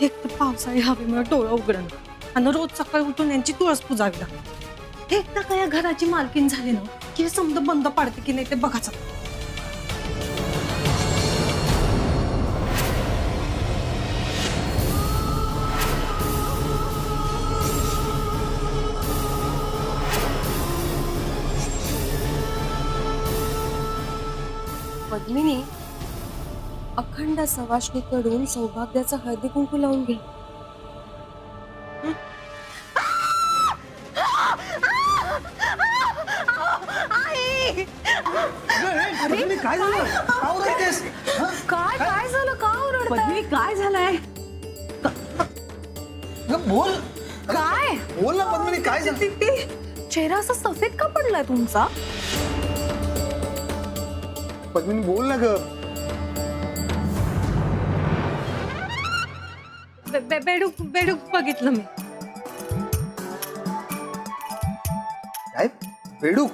एक तर पावसाळी हवेमुळे डोळा उघडण आणि रोज सकाळी उठून यांची तुळस पुजावी लागली एकदा का या घराची मालकीन झाली ना की हे समजा बंद पाडते की नाही ते बघाच. पद्मिनी अखंड सवाशणीकडून सौभाग्याचा हळदी कुंकू लावून घे. काय झालं? का ओरडतेस? हं? काय काय? झालं? का पद्मिनी काय झालंय? बोल. काय? बोल ना पद्मिनी काय झालं? चेहरा असा सफेद का पडलाय तुमचा? पद्मिनी बोल ना ग. बे- बे- बेडूक बेडूक बघितलं मी. काय? बेडूक?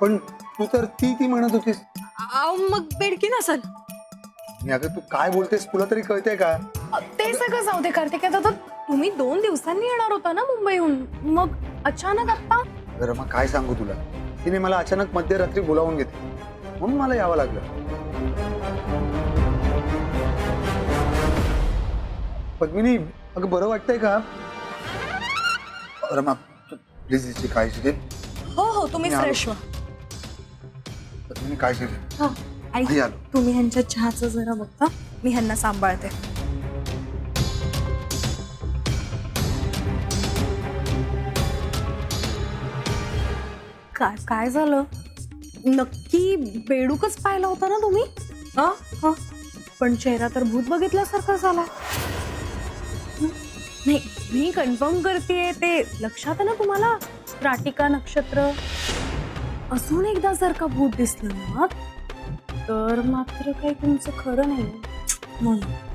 पण तू तर ती ती म्हणत होतीस. अहो मग बेडकी नसल? मी अगं तू काय बोलतेस तुला तरी कळतंय का? ते सगळं जाऊ दे कार्तिकेय दादा तुम्ही दोन दिवसांनी येणार होता ना मुंबईहून. मग अचानक आता बरं मग काय सांगू तुला? तिने मला अचानक मध्यरात्री बोलावून घेतली. म्हणून मला यावं लागलं. पद्मिनी अगं बरं वाटतंय का? रमा प्लीज हिची काळजी घे. हो हो तुम्ही मी आलो. फ्रेश व्हा. पद्मिनी काळजी घे. हा, ऐक मी आलो. तुम्ही ह्यांच्या चहाचं जरा बघता. मी ह्यांना सांभाळते. काय काय झालं? नक्की बेडूकच पाहिला होता ना तुम्ही? हा हा. पण चेहरा तर भूत बघितल्यासारखा झाला? नाही मी कन्फर्म करते ते. लक्षात आहे ना तुम्हाला? राटिका नक्षत्र? असून एकदा जर का भूत दिसलं ना तर मात्र काही तुमचं खरं नाही. म्हणून.